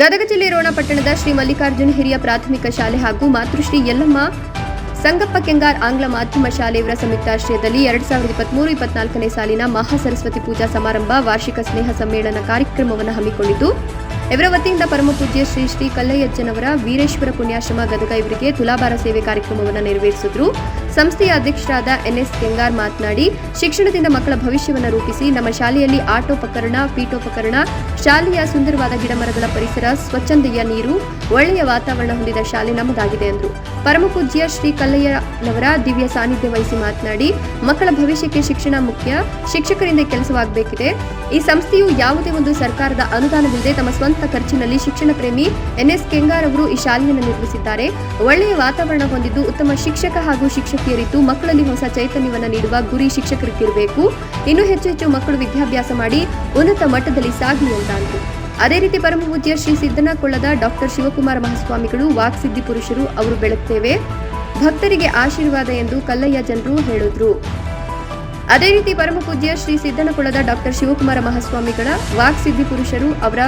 ಗದಗ ಜಿಲ್ಲೆ ರೋಣ ಪಟ್ಟಣದ ಶ್ರೀ ಮಲ್ಲಿಕಾರ್ಜುನ ಹಿರಿಯ ಪ್ರಾಥಮಿಕ ಶಾಲೆ ಹಾಗೂ ಮಾತೃಶ್ರೀ ಯಲ್ಲಮ್ಮ ಸಂಗಪ್ಪ ಕೆಂಗಾರ್ ಆಂಗ್ಲ ಮಾಧ್ಯಮ ಶಾಲೆಯವರ ಸಂಯುಕ್ತಾಶ್ರಯದಲ್ಲಿ ಎರಡ್ ಸಾವಿರದ ಇಪ್ಪತ್ಮೂರು, ಇಪ್ಪತ್ನಾಲ್ಕನೇ ಸಾಲಿನ ಮಹಾ ಸರಸ್ವತಿ ಪೂಜಾ ಸಮಾರಂಭ ವಾರ್ಷಿಕ ಸ್ನೇಹ ಸಮ್ಮೇಳನ ಕಾರ್ಯಕ್ರಮವನ್ನು ಹಮ್ಮಿಕೊಂಡಿದ್ದು ಇವರ ವತಿಯಿಂದ ಪರಮ ಪೂಜ್ಯ ಶ್ರೀ ಶ್ರೀ ಕಲ್ಲಯ್ಯಜ್ಜನವರ ವೀರೇಶ್ವರ ಪುಣ್ಯಾಶ್ರಮ ಗದಗ ಇವರಿಗೆ ತುಲಾಭಾರ ಸೇವೆ ಕಾರ್ಯಕ್ರಮವನ್ನು ನೆರವೇರಿಸಿದ್ರು. ಸಂಸ್ಥೆಯ ಅಧ್ಯಕ್ಷರಾದ ಎನ್ಎಸ್ ಕೆಂಗಾರ್ ಮಾತನಾಡಿ, ಶಿಕ್ಷಣದಿಂದ ಮಕ್ಕಳ ಭವಿಷ್ಯವನ್ನು ರೂಪಿಸಿ ನಮ್ಮ ಶಾಲೆಯಲ್ಲಿ ಆಟೋಪಕರಣ, ಪೀಠೋಪಕರಣ, ಶಾಲೆಯ ಸುಂದರವಾದ ಗಿಡಮರಗಳ ಪರಿಸರ, ಸ್ವಚ್ಛಂದೆಯ ನೀರು, ಒಳ್ಳೆಯ ವಾತಾವರಣ ಹೊಂದಿದ ಶಾಲೆ ನಮ್ಮದಾಗಿದೆ ಎಂದರು ಪರಮ ಪೂಜ್ಯ ಶ್ರೀ ಕಲ್ಲಯ್ಯನವರ ದಿವ್ಯ ಸಾನ್ನಿಧ್ಯ ವಹಿಸಿ ಮಾತನಾಡಿ, ಮಕ್ಕಳ ಭವಿಷ್ಯಕ್ಕೆ ಶಿಕ್ಷಣ ಮುಖ್ಯ, ಶಿಕ್ಷಕರಿಂದ ಕೆಲಸವಾಗಬೇಕಿದೆ. ಈ ಸಂಸ್ಥೆಯು ಯಾವುದೇ ಒಂದು ಸರ್ಕಾರದ ಅನುದಾನವಿಲ್ಲದೆ ತಮ್ಮ ಸ್ವಂತ ಖರ್ಚಿನಲ್ಲಿ ಶಿಕ್ಷಣ ಪ್ರೇಮಿ ಎನ್ಎಸ್ ಕೆಂಗಾರ್ ಅವರು ಈ ಶಾಲೆಯನ್ನು ನಿರ್ಮಿಸಿದ್ದಾರೆ. ಒಳ್ಳೆಯ ವಾತಾವರಣ ಹೊಂದಿದ್ದು ಉತ್ತಮ ಶಿಕ್ಷಕ ಹಾಗೂ ಶಿಕ್ಷಕಿಯರಿದ್ದು ಮಕ್ಕಳಲ್ಲಿ ಹೊಸ ಚೈತನ್ಯವನ್ನು ನೀಡುವ ಗುರಿ ಶಿಕ್ಷಕರಿಗಿರಬೇಕು. ಇನ್ನೂ ಹೆಚ್ಚು ಹೆಚ್ಚು ಮಕ್ಕಳು ವಿದ್ಯಾಭ್ಯಾಸ ಮಾಡಿ ಉನ್ನತ ಮಟ್ಟದಲ್ಲಿ ಸಾಗಲಿ ಅಂತ ಅದೇ ರೀತಿ ಪರಮ ಪೂಜ್ಯ ಶ್ರೀ ಸಿದ್ದನಕೊಳ್ಳದ ಡಾಕ್ಟರ್ ಶಿವಕುಮಾರ ಮಹಾಸ್ವಾಮಿಗಳು ವಾಕ್ಸಿದ್ಧಿ ಪುರುಷರು ಅವರು ಬೆಳಗ್ತೇವೆ. ಭಕ್ತರಿಗೆ ಆಶೀರ್ವಾದ ಎಂದು ಕಲ್ಲಯ್ಯ ಜನರು ಹೇಳಿದ್ರು. ಅದೇ ರೀತಿ ಪರಮ ಪೂಜ್ಯ ಶ್ರೀ ಸಿದ್ದನಕೊಳ್ಳದ ಡಾಕ್ಟರ್ ಶಿವಕುಮಾರ ಮಹಾಸ್ವಾಮಿಗಳ ವಾಕ್ಸಿದ್ಧಿ ಪುರುಷರು ಅವರ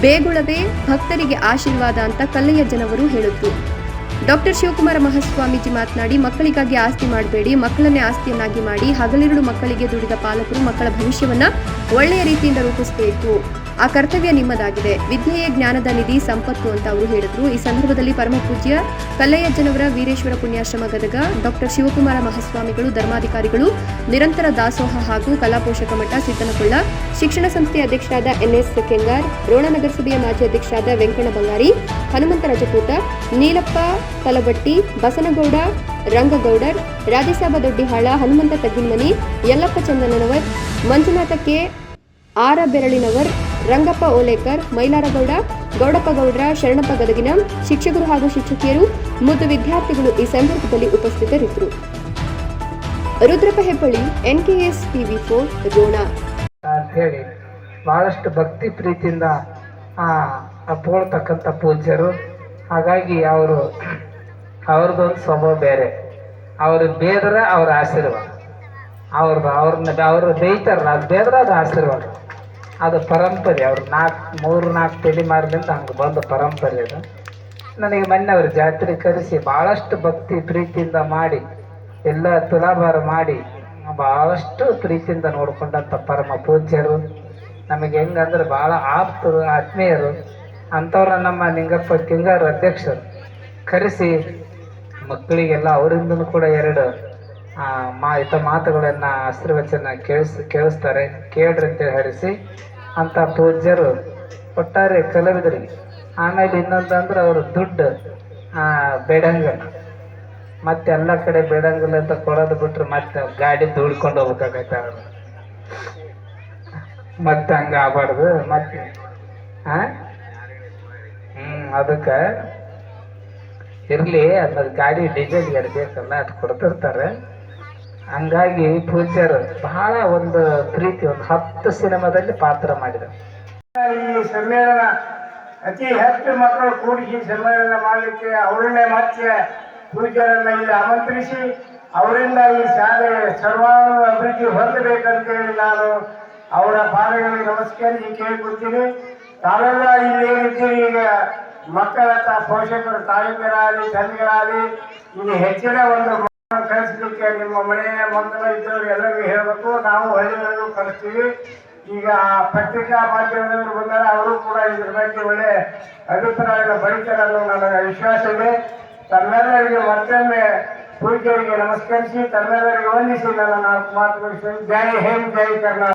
ಬೇಗುಳವೇ ಭಕ್ತರಿಗೆ ಆಶೀರ್ವಾದ ಅಂತ ಕಲ್ಲೆಯ ಜನವರು ಹೇಳಿದ್ರು. ಡಾಕ್ಟರ್ ಶಿವಕುಮಾರ ಮಹಾಸ್ವಾಮೀಜಿ ಮಾತನಾಡಿ, ಮಕ್ಕಳಿಗಾಗಿ ಆಸ್ತಿ ಮಾಡಬೇಡಿ, ಮಕ್ಕಳನ್ನೇ ಆಸ್ತಿಯನ್ನಾಗಿ ಮಾಡಿ ಹಗಲಿರುಳು ಮಕ್ಕಳಿಗೆ ದುಡಿದ ಪಾಲಕರು ಮಕ್ಕಳ ಭವಿಷ್ಯವನ್ನ ಒಳ್ಳೆಯ ರೀತಿಯಿಂದ ರೂಪಿಸಬೇಕು. ಆ ಕರ್ತವ್ಯ ನಿಮ್ಮದಾಗಿದೆ. ವಿದ್ಯೆಯೇ ಜ್ಞಾನದ ನಿಧಿ, ಸಂಪತ್ತು ಅಂತ ಅವರು ಹೇಳಿದ್ರು. ಈ ಸಂದರ್ಭದಲ್ಲಿ ಪರಮ ಪೂಜ್ಯ ಕಲ್ಲಯ್ಯಜ್ಜನವರ ವೀರೇಶ್ವರ ಪುಣ್ಯಾಶ್ರಮ ಗದಗ, ಡಾಕ್ಟರ್ ಶಿವಕುಮಾರ ಮಹಾಸ್ವಾಮಿಗಳು, ಧರ್ಮಾಧಿಕಾರಿಗಳು, ನಿರಂತರ ದಾಸೋಹ ಹಾಗೂ ಕಲಾಪೋಷಕ ಮಠ ಸಿದ್ದನಕೊಳ್ಳ, ಶಿಕ್ಷಣ ಸಂಸ್ಥೆಯ ಅಧ್ಯಕ್ಷರಾದ ಎನ್ಎಸ್ ಕೆಂಗಾರ್ ರೋಣ ನಗರಸಭೆಯ ಮಾಜಿ ಅಧ್ಯಕ್ಷರಾದ ವೆಂಕಣ್ಣ ಬಂಗಾರಿ, ಹನುಮಂತ ರಜಪೂತ, ನೀಲಪ್ಪ ತಲಬಟ್ಟಿ ಬಸನಗೌಡ, ರಂಗಗೌಡರ್ ರಾಜಸಾಬ ದೊಡ್ಡಿಹಾಳ, ಹನುಮಂತ ತಗ್ಗಿನಮನಿ, ಯಲ್ಲಪ್ಪ ಚಂದನನವರ್, ಮಂಜುನಾಥ ಕೆ. ಆರ ಬೆರಳಿನವರ್ ರಂಗಪ್ಪ ಓಲೇಕರ್, ಮೈಲಾರಗೌಡ ಗೌಡಪ್ಪ ಗೌಡ್ರ ಶರಣಪ್ಪ ಗದಗಿನ ಶಿಕ್ಷಕರು ಹಾಗೂ ಶಿಕ್ಷಕಿಯರು, ಮತ್ತು ವಿದ್ಯಾರ್ಥಿಗಳು ಈ ಸಂದರ್ಭದಲ್ಲಿ ಉಪಸ್ಥಿತರಿದ್ದರು. Rudrappa Hebballi, NKS TV four, Rona. ಅಂತ ಹೇಳಿ ಬಹಳಷ್ಟು ಭಕ್ತಿ ಪ್ರೀತಿಯಿಂದ, ಆ ಅಪ್ಕೊಳ್ತಕ್ಕಂಥ ಪೂಜ್ಯರು. ಹಾಗಾಗಿ ಅವರು, ಅವ್ರದ್ದೊಂದು ಸ್ವಭಾವ ಬೇರೆ. ಅವ್ರ ಬೇದ್ರೆ ಅವ್ರ ಆಶೀರ್ವಾದ. ಅವ್ರದ್ದು ಅವ್ರನ್ನ, ಅವ್ರು ಬೇಯ್ತಾರಲ್ಲ ಅದು ಬೇದ್ರೆ ಅದು ಆಶೀರ್ವಾದ. ಅದು ಪರಂಪರೆ, ಅವ್ರು ನಾಲ್ಕು ಮೂರು ನಾಲ್ಕು ತಲೆಮಾರಿನಿಂದ ಹಂಗೆ ಬಂದ ಪರಂಪರೆ ಅದು. ನನಗೆ ಮೊನ್ನೆ ಅವ್ರ ಜಾತ್ರೆ ಕರೆಸಿ ಭಾಳಷ್ಟು ಭಕ್ತಿ ಪ್ರೀತಿಯಿಂದ ಮಾಡಿ, ಎಲ್ಲ ತುಲಾಭಾರ ಮಾಡಿ, ಭಾಳಷ್ಟು ಪ್ರೀತಿಯಿಂದ ನೋಡ್ಕೊಂಡಂಥ ಪರಮ ಪೂಜ್ಯರು. ನಮಗೆ ಹೆಂಗಂದ್ರೆ ಭಾಳ ಆಪ್ತರು, ಆತ್ಮೀಯರು. ಅಂಥವ್ರ ನಮ್ಮ ನಿಂಗಪ್ಪ ಕಿಂಗಾರ ಅಧ್ಯಕ್ಷರು. ಕರೆಸಿ, ಮಕ್ಕಳಿಗೆಲ್ಲ ಅವರಿಂದನೂ ಕೂಡ ಎರಡು. ಮಾ ಇತ ಮಾತುಗಳನ್ನು ಆಶೀರ್ವಚನ ಕೇಳಿಸ್, ಕೇಳಿಸ್ತಾರೆ. ಕೇಳ್ರಿ ಅಂತೇಳಿ ಹರಿಸಿ ಅಂಥ ಪೂಜ್ಯರು ಒಟ್ಟಾರೆ ಕಲಾವಿದರಿಗೆ ಆಮೇಲೆ ಇನ್ನೊಂದು ಅಂದ್ರೆ ಅವರು ದುಡ್ಡು ಬೇಡಂಗಿಲ್ಲ ಮತ್ತೆ ಎಲ್ಲ ಕಡೆ ಬೇಡಂಗಿಲ್ಲ ಅಂತ ಕೊಡೋದು ಬಿಟ್ರೆ ಮತ್ತೆ ಗಾಡಿ ದುಡ್ಕೊಂಡು ಹೋಗ್ಬೇಕಾಗೈತೆ ಅವರು. ಮತ್ತೆ ಹಂಗೆ ಆಗ್ಬಾರ್ದು, ಮತ್ತೆ, ಆ? ಹ್ಮ್, ಅದಕ್ಕೆ ಇರ್ಲಿ ಅನ್ನೋದು ಗಾಡಿ ಡೀಸೆಲ್ ಗಾಡಿ ಬೇಕಲ್ಲ ಅದು ಕೊಡ್ತಿರ್ತಾರೆ. ಹಂಗಾಗಿ ಪೂಜ್ಯರು ಬಹಳ ಒಂದು ಪ್ರೀತಿ, ಒಂದು ಹತ್ತು ಸಿನಿಮಾದಲ್ಲಿ ಪಾತ್ರ ಮಾಡಿದರು. ಈ ಸಮ್ಮೇಳನ ಅತಿ ಹೆಚ್ಚು ಮಕ್ಕಳು ಕೂಡಿಸಿ ಸಮ್ಮೇಳನ ಮಾಡಲಿಕ್ಕೆ ಅವರನ್ನೇ ಮತ್ತೆ ಪೂಜ್ಯರನ್ನ ಇಲ್ಲಿ ಆಮಂತ್ರಿಸಿ, ಅವರಿಂದ ಈ ಶಾಲೆ ಸರ್ವಾಂಗ ಅಭಿವೃದ್ಧಿ ಹೊಂದಬೇಕಂತೇಳಿ ನಾನು ಅವರ ಪಾದಗಳಿಗೆ ನಮಸ್ಕರಿಸಿ ಕೇಳಿಕೊಡ್ತೀನಿ ತಾವೆಲ್ಲ ಇಲ್ಲಿ ಏನಿದ್ದೀರಿ? ಈಗ ಮಕ್ಕಳ ತ- ಪೋಷಕರು, ತಾಯಂದಿರಾಗಲಿ, ತಂದೆಗಳಾಗಲಿ, ಇಲ್ಲಿ ಹೆಚ್ಚಿನ ಒಂದು ಕಳಿಸ್ಲಿಕ್ಕೆ ನಿಮ್ಮ ಮನೆಯ ಮಕ್ಕಳು ಇದ್ದವ್ರು ಎಲ್ಲರಿಗೂ ಹೇಳಬೇಕು. ನಾವು ಹಳ್ಳಿಗಳಿಗೂ ಕಳಿಸ್ತೀವಿ. ಈಗ ಪತ್ರಿಕಾ ಮಾಧ್ಯಮದವರು ಬಂದರೆ, ಅವರು ಕೂಡ ಇದ್ರ ಬಗ್ಗೆ ಒಳ್ಳೆ ಅಭಿಪ್ರಾಯವನ್ನು ಬರೀತಾರೆ ನನಗೆ ವಿಶ್ವಾಸ ಇದೆ. ತಮ್ಮೆಲ್ಲರಿಗೆ ಮತ್ತೊಮ್ಮೆ ಪೂಜೆಯವರಿಗೆ ನಮಸ್ಕರಿಸಿ, ತಮ್ಮೆಲ್ಲರಿಗೆ ವಂದಿಸಿ ನನ್ನ ನಾಲ್ಕು ಮಾತುಗಳು. ಜೈ ಹೇಮ್ ಜೈ ಕರ್ನಾಟಕ.